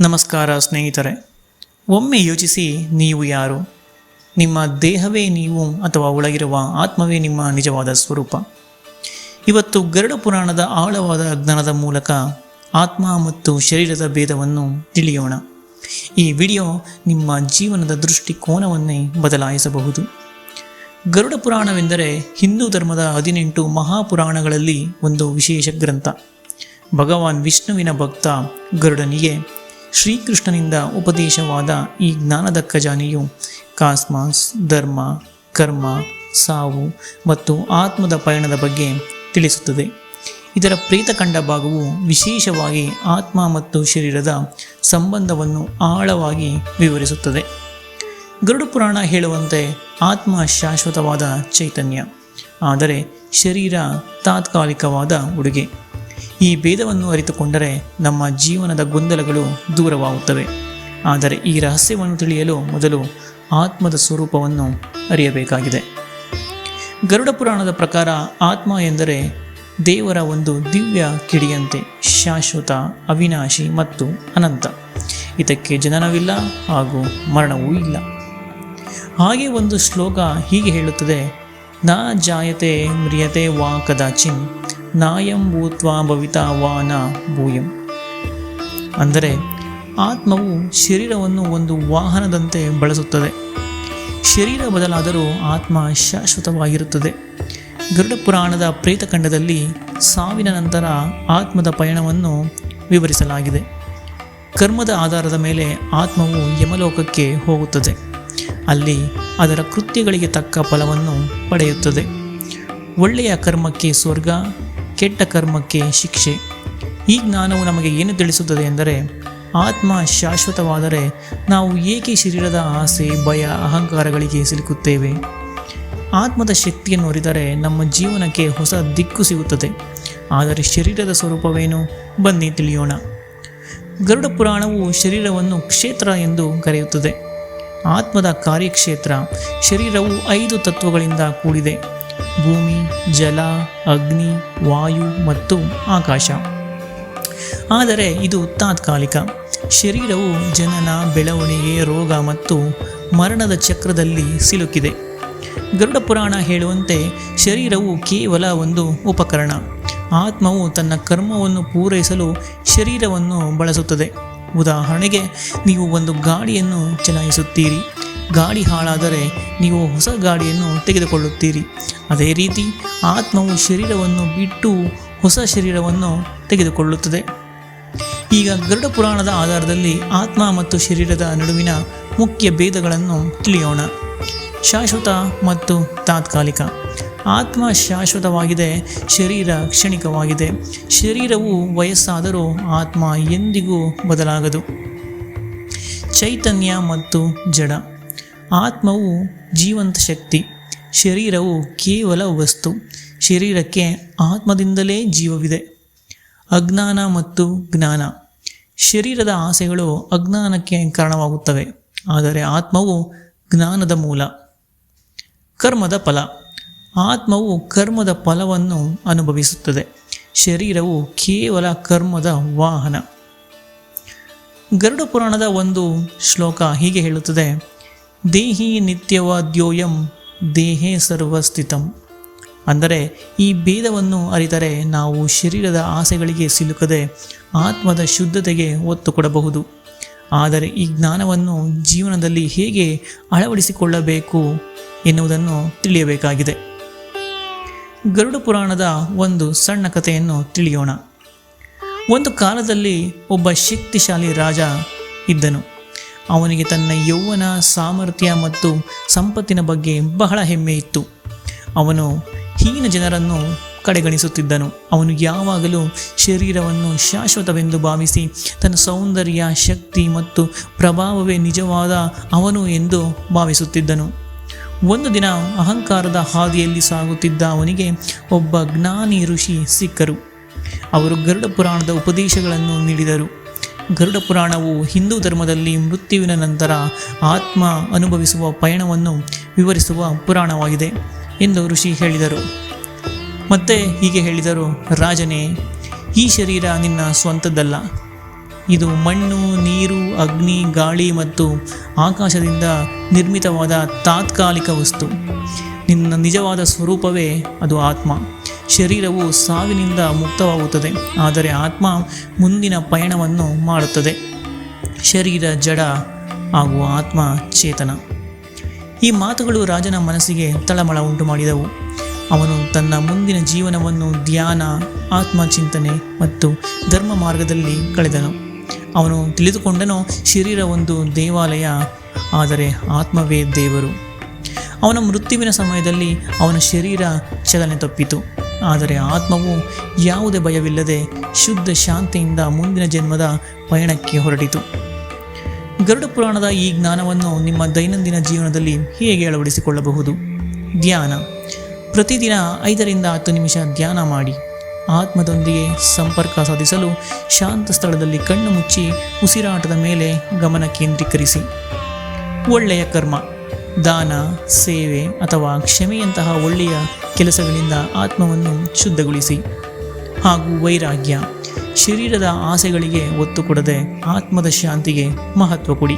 ನಮಸ್ಕಾರ ಸ್ನೇಹಿತರೆ, ಒಮ್ಮೆ ಯೋಚಿಸಿ ನೀವು ಯಾರು? ನಿಮ್ಮ ದೇಹವೇ ನೀವು ಅಥವಾ ಒಳಗಿರುವ ಆತ್ಮವೇ ನಿಮ್ಮ ನಿಜವಾದ ಸ್ವರೂಪ? ಇವತ್ತು ಗರುಡ ಪುರಾಣದ ಆಳವಾದ ಜ್ಞಾನದ ಮೂಲಕ ಆತ್ಮ ಮತ್ತು ಶರೀರದ ಭೇದವನ್ನು ತಿಳಿಯೋಣ. ಈ ವಿಡಿಯೋ ನಿಮ್ಮ ಜೀವನದ ದೃಷ್ಟಿಕೋನವನ್ನೇ ಬದಲಾಯಿಸಬಹುದು. ಗರುಡ ಪುರಾಣವೆಂದರೆ ಹಿಂದೂ ಧರ್ಮದ ಹದಿನೆಂಟು ಮಹಾಪುರಾಣಗಳಲ್ಲಿ ಒಂದು ವಿಶೇಷ ಗ್ರಂಥ. ಭಗವಾನ್ ವಿಷ್ಣುವಿನ ಭಕ್ತ ಗರುಡನಿಗೆ ಶ್ರೀಕೃಷ್ಣನಿಂದ ಉಪದೇಶವಾದ ಈ ಜ್ಞಾನದ ಖಜಾನೆಯು ಕಾಸ್ಮಾಸ್, ಧರ್ಮ, ಕರ್ಮ, ಸಾವು ಮತ್ತು ಆತ್ಮದ ಪಯಣದ ಬಗ್ಗೆ ತಿಳಿಸುತ್ತದೆ. ಇದರ ಪ್ರೇತಖಂಡ ಭಾಗವು ವಿಶೇಷವಾಗಿ ಆತ್ಮ ಮತ್ತು ಶರೀರದ ಸಂಬಂಧವನ್ನು ಆಳವಾಗಿ ವಿವರಿಸುತ್ತದೆ. ಗರುಡ ಪುರಾಣ ಹೇಳುವಂತೆ ಆತ್ಮ ಶಾಶ್ವತವಾದ ಚೈತನ್ಯ, ಆದರೆ ಶರೀರ ತಾತ್ಕಾಲಿಕವಾದ ಉಡುಗೆ. ಈ ಭೇದವನ್ನು ಅರಿತುಕೊಂಡರೆ ನಮ್ಮ ಜೀವನದ ಗೊಂದಲಗಳು ದೂರವಾಗುತ್ತವೆ. ಆದರೆ ಈ ರಹಸ್ಯವನ್ನು ತಿಳಿಯಲು ಮೊದಲು ಆತ್ಮದ ಸ್ವರೂಪವನ್ನು ಅರಿಯಬೇಕಾಗಿದೆ. ಗರುಡ ಪುರಾಣದ ಪ್ರಕಾರ ಆತ್ಮ ಎಂದರೆ ದೇವರ ಒಂದು ದಿವ್ಯ ಕಿಡಿಯಂತೆ ಶಾಶ್ವತ, ಅವಿನಾಶಿ ಮತ್ತು ಅನಂತ. ಇದಕ್ಕೆ ಜನನವಿಲ್ಲ ಹಾಗೂ ಮರಣವೂ ಇಲ್ಲ. ಹಾಗೆ ಒಂದು ಶ್ಲೋಕ ಹೀಗೆ ಹೇಳುತ್ತದೆ, ನ ಜಾಯತೆ ಮ್ರಿಯತೆ ವಾ ಕದಾಚಿನ್ ನಾಯಂ ಭೂತ್ವ ಭವಿತಾವಾನ ಭೂಯಂ. ಅಂದರೆ ಆತ್ಮವು ಶರೀರವನ್ನು ಒಂದು ವಾಹನದಂತೆ ಬಳಸುತ್ತದೆ. ಶರೀರ ಬದಲಾದರೂ ಆತ್ಮ ಶಾಶ್ವತವಾಗಿರುತ್ತದೆ. ಗರುಡ ಪುರಾಣದ ಪ್ರೇತಖಂಡದಲ್ಲಿ ಸಾವಿನ ನಂತರ ಆತ್ಮದ ಪಯಣವನ್ನು ವಿವರಿಸಲಾಗಿದೆ. ಕರ್ಮದ ಆಧಾರದ ಮೇಲೆ ಆತ್ಮವು ಯಮಲೋಕಕ್ಕೆ ಹೋಗುತ್ತದೆ. ಅಲ್ಲಿ ಅದರ ಕೃತ್ಯಗಳಿಗೆ ತಕ್ಕ ಫಲವನ್ನು ಪಡೆಯುತ್ತದೆ. ಒಳ್ಳೆಯ ಕರ್ಮಕ್ಕೆ ಸ್ವರ್ಗ ಕೆಟ್ಟ ಕರ್ಮಕ್ಕೆ ಶಿಕ್ಷೆ. ಈ ಜ್ಞಾನವು ನಮಗೆ ಏನು ತಿಳಿಸುತ್ತದೆ ಎಂದರೆ, ಆತ್ಮ ಶಾಶ್ವತವಾದರೆ ನಾವು ಏಕೆ ಶರೀರದ ಆಸೆ, ಭಯ, ಅಹಂಕಾರಗಳಿಗೆ ಸಿಲುಕುತ್ತೇವೆ? ಆತ್ಮದ ಶಕ್ತಿಯನ್ನು ಅರಿದರೆ ನಮ್ಮ ಜೀವನಕ್ಕೆ ಹೊಸ ದಿಕ್ಕು ಸಿಗುತ್ತದೆ. ಆದರೆ ಶರೀರದ ಸ್ವರೂಪವೇನು? ಬನ್ನಿ ತಿಳಿಯೋಣ. ಗರುಡ ಪುರಾಣವು ಶರೀರವನ್ನು ಕ್ಷೇತ್ರ ಎಂದು ಕರೆಯುತ್ತದೆ. ಆತ್ಮದ ಕಾರ್ಯಕ್ಷೇತ್ರ ಶರೀರವು ಐದು ತತ್ವಗಳಿಂದ ಕೂಡಿದೆ. ಭೂಮಿ, ಜಲ, ಅಗ್ನಿ, ವಾಯು ಮತ್ತು ಆಕಾಶ. ಆದರೆ ಇದು ತಾತ್ಕಾಲಿಕ. ಶರೀರವು ಜನನ, ಬೆಳವಣಿಗೆ, ರೋಗ ಮತ್ತು ಮರಣದ ಚಕ್ರದಲ್ಲಿ ಸಿಲುಕಿದೆ. ಗರುಡ ಪುರಾಣ ಹೇಳುವಂತೆ ಶರೀರವು ಕೇವಲ ಒಂದು ಉಪಕರಣ. ಆತ್ಮವು ತನ್ನ ಕರ್ಮವನ್ನು ಪೂರೈಸಲು ಶರೀರವನ್ನು ಬಳಸುತ್ತದೆ. ಉದಾಹರಣೆಗೆ, ನೀವು ಒಂದು ಗಾಡಿಯನ್ನು ಚಲಾಯಿಸುತ್ತೀರಿ. ಗಾಡಿ ಹಾಳಾದರೆ ನೀವು ಹೊಸ ಗಾಡಿಯನ್ನು ತೆಗೆದುಕೊಳ್ಳುತ್ತೀರಿ. ಅದೇ ರೀತಿ ಆತ್ಮವು ಶರೀರವನ್ನು ಬಿಟ್ಟು ಹೊಸ ಶರೀರವನ್ನು ತೆಗೆದುಕೊಳ್ಳುತ್ತದೆ. ಈಗ ಗರುಡ ಪುರಾಣದ ಆಧಾರದಲ್ಲಿ ಆತ್ಮ ಮತ್ತು ಶರೀರದ ನಡುವಿನ ಮುಖ್ಯ ಭೇದಗಳನ್ನು ತಿಳಿಯೋಣ. ಶಾಶ್ವತ ಮತ್ತು ತಾತ್ಕಾಲಿಕ. ಆತ್ಮ ಶಾಶ್ವತವಾಗಿದೆ, ಶರೀರ ಕ್ಷಣಿಕವಾಗಿದೆ. ಶರೀರವು ವಯಸ್ಸಾದರೂ ಆತ್ಮ ಎಂದಿಗೂ ಬದಲಾಗದು. ಚೈತನ್ಯ ಮತ್ತು ಜಡ. ಆತ್ಮವು ಜೀವಂತ ಶಕ್ತಿ. ಶರೀರವು ಕೇವಲ ವಸ್ತು. ಶರೀರಕ್ಕೆ ಆತ್ಮದಿಂದಲೇ ಜೀವವಿದೆ. ಅಜ್ಞಾನ ಮತ್ತು ಜ್ಞಾನ. ಶರೀರದ ಆಸೆಗಳು ಅಜ್ಞಾನಕ್ಕೆ ಕಾರಣವಾಗುತ್ತವೆ. ಆದರೆ ಆತ್ಮವು ಜ್ಞಾನದ ಮೂಲ. ಕರ್ಮದ ಫಲ. ಆತ್ಮವು ಕರ್ಮದ ಫಲವನ್ನು ಅನುಭವಿಸುತ್ತದೆ. ಶರೀರವು ಕೇವಲ ಕರ್ಮದ ವಾಹನ. ಗರುಡ ಪುರಾಣದ ಒಂದು ಶ್ಲೋಕ ಹೀಗೆ ಹೇಳುತ್ತದೆ. ದೇಹಿ ನಿತ್ಯವಾದ್ಯೋಯಂ, ದೇಹೇ ಸರ್ವಸ್ಥಿತಂ. ಅಂದರೆ ಈ ಭೇದವನ್ನು ಅರಿತರೆ ನಾವು ಶರೀರದ ಆಸೆಗಳಿಗೆ ಸಿಲುಕದೆ ಆತ್ಮದ ಶುದ್ಧತೆಗೆ ಒತ್ತು ಕೊಡಬಹುದು. ಆದರೆ ಈ ಜ್ಞಾನವನ್ನು ಜೀವನದಲ್ಲಿ ಹೇಗೆ ಅಳವಡಿಸಿಕೊಳ್ಳಬೇಕು ಎನ್ನುವುದನ್ನು ತಿಳಿಯಬೇಕಾಗಿದೆ. ಗರುಡ ಪುರಾಣದ ಒಂದು ಸಣ್ಣ ಕಥೆಯನ್ನು ತಿಳಿಯೋಣ. ಒಂದು ಕಾಲದಲ್ಲಿ ಒಬ್ಬ ಶಕ್ತಿಶಾಲಿ ರಾಜ ಇದ್ದನು. ಅವನಿಗೆ ತನ್ನ ಯೌವನ ಸಾಮರ್ಥ್ಯ ಮತ್ತು ಸಂಪತ್ತಿನ ಬಗ್ಗೆ ಬಹಳ ಹೆಮ್ಮೆ ಇತ್ತು. ಅವನು ಹೀನ ಜನರನ್ನು ಕಡೆಗಣಿಸುತ್ತಿದ್ದನು. ಅವನು ಯಾವಾಗಲೂ ಶರೀರವನ್ನು ಶಾಶ್ವತವೆಂದು ಭಾವಿಸಿ ತನ್ನ ಸೌಂದರ್ಯ, ಶಕ್ತಿ ಮತ್ತು ಪ್ರಭಾವವೇ ನಿಜವಾದ ಅವನು ಎಂದು ಭಾವಿಸುತ್ತಿದ್ದನು. ಒಂದು ದಿನ ಅಹಂಕಾರದ ಹಾದಿಯಲ್ಲಿ ಸಾಗುತ್ತಿದ್ದ ಅವನಿಗೆ ಒಬ್ಬ ಜ್ಞಾನಿ ಋಷಿ ಸಿಕ್ಕರು. ಅವರು ಗರುಡ ಪುರಾಣದ ಉಪದೇಶಗಳನ್ನು ನೀಡಿದರು. ಗರುಡ ಪುರಾಣವು ಹಿಂದೂ ಧರ್ಮದಲ್ಲಿ ಮೃತ್ಯುವಿನ ನಂತರ ಆತ್ಮ ಅನುಭವಿಸುವ ಪಯಣವನ್ನು ವಿವರಿಸುವ ಪುರಾಣವಾಗಿದೆ ಎಂದು ಋಷಿ ಹೇಳಿದರು. ಮತ್ತೆ ಹೀಗೆ ಹೇಳಿದರು, ರಾಜನೇ, ಈ ಶರೀರ ನಿನ್ನ ಸ್ವಂತದ್ದಲ್ಲ. ಇದು ಮಣ್ಣು, ನೀರು, ಅಗ್ನಿ, ಗಾಳಿ ಮತ್ತು ಆಕಾಶದಿಂದ ನಿರ್ಮಿತವಾದ ತಾತ್ಕಾಲಿಕ ವಸ್ತು. ನಿನ್ನ ನಿಜವಾದ ಸ್ವರೂಪವೇ ಅದು ಆತ್ಮ. ಶರೀರವು ಸಾವಿನಿಂದ ಮುಕ್ತವಾಗುತ್ತದೆ, ಆದರೆ ಆತ್ಮ ಮುಂದಿನ ಪಯಣವನ್ನು ಮಾಡುತ್ತದೆ. ಶರೀರ ಜಡ ಹಾಗೂ ಆತ್ಮ ಚೇತನ. ಈ ಮಾತುಗಳು ರಾಜನ ಮನಸ್ಸಿಗೆ ತಳಮಳ ಉಂಟು ಮಾಡಿದವು ಅವನು ತನ್ನ ಮುಂದಿನ ಜೀವನವನ್ನು ಧ್ಯಾನ, ಆತ್ಮಚಿಂತನೆ ಮತ್ತು ಧರ್ಮ ಮಾರ್ಗದಲ್ಲಿ ಕಳೆದನು. ಅವನು ತಿಳಿದುಕೊಂಡನು, ಶರೀರ ಒಂದು ದೇವಾಲಯ, ಆದರೆ ಆತ್ಮವೇ ದೇವರು. ಅವನ ಮೃತ್ಯುವಿನ ಸಮಯದಲ್ಲಿ ಅವನ ಶರೀರ ಚಲನೆ ತಪ್ಪಿತು. ಆದರೆ ಆತ್ಮವು ಯಾವುದೇ ಭಯವಿಲ್ಲದೆ ಶುದ್ಧ ಶಾಂತಿಯಿಂದ ಮುಂದಿನ ಜನ್ಮದ ಪಯಣಕ್ಕೆ ಹೊರಟಿತು. ಗರುಡ ಪುರಾಣದ ಈ ಜ್ಞಾನವನ್ನು ನಿಮ್ಮ ದೈನಂದಿನ ಜೀವನದಲ್ಲಿ ಹೇಗೆ ಅಳವಡಿಸಿಕೊಳ್ಳಬಹುದು? ಧ್ಯಾನ. ಪ್ರತಿದಿನ ಐದರಿಂದ ಹತ್ತು ನಿಮಿಷ ಧ್ಯಾನ ಮಾಡಿ. ಆತ್ಮದೊಂದಿಗೆ ಸಂಪರ್ಕ ಸಾಧಿಸಲು ಶಾಂತ ಸ್ಥಳದಲ್ಲಿ ಕಣ್ಣು ಮುಚ್ಚಿ ಉಸಿರಾಟದ ಮೇಲೆ ಗಮನ ಕೇಂದ್ರೀಕರಿಸಿ. ಒಳ್ಳೆಯ ಕರ್ಮ. ದಾನ, ಸೇವೆ ಅಥವಾ ಕ್ಷಮೆಯಂತಹ ಒಳ್ಳೆಯ ಕೆಲಸಗಳಿಂದ ಆತ್ಮವನ್ನು ಶುದ್ಧಗೊಳಿಸಿ. ಹಾಗೂ ವೈರಾಗ್ಯ, ಶರೀರದ ಆಸೆಗಳಿಗೆ ಒತ್ತು ಕೊಡದೆ ಆತ್ಮದ ಶಾಂತಿಗೆ ಮಹತ್ವ ಕೊಡಿ.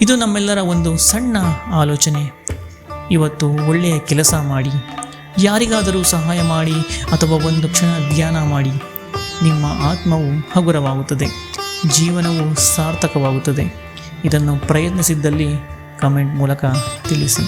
ಇದು ನಮ್ಮೆಲ್ಲರ ಒಂದು ಸಣ್ಣ ಆಲೋಚನೆ. ಇವತ್ತು ಒಳ್ಳೆಯ ಕೆಲಸ ಮಾಡಿ, ಯಾರಿಗಾದರೂ ಸಹಾಯ ಮಾಡಿ ಅಥವಾ ಒಂದು ಕ್ಷಣ ಧ್ಯಾನ ಮಾಡಿ, ನಿಮ್ಮ ಆತ್ಮವು ಹಗುರವಾಗುತ್ತದೆ, ಜೀವನವು ಸಾರ್ಥಕವಾಗುತ್ತದೆ. ಇದನ್ನು ಪ್ರಯತ್ನಿಸಿದ್ದಲ್ಲಿ ಕಮೆಂಟ್ ಮೂಲಕ ತಿಳಿಸಿ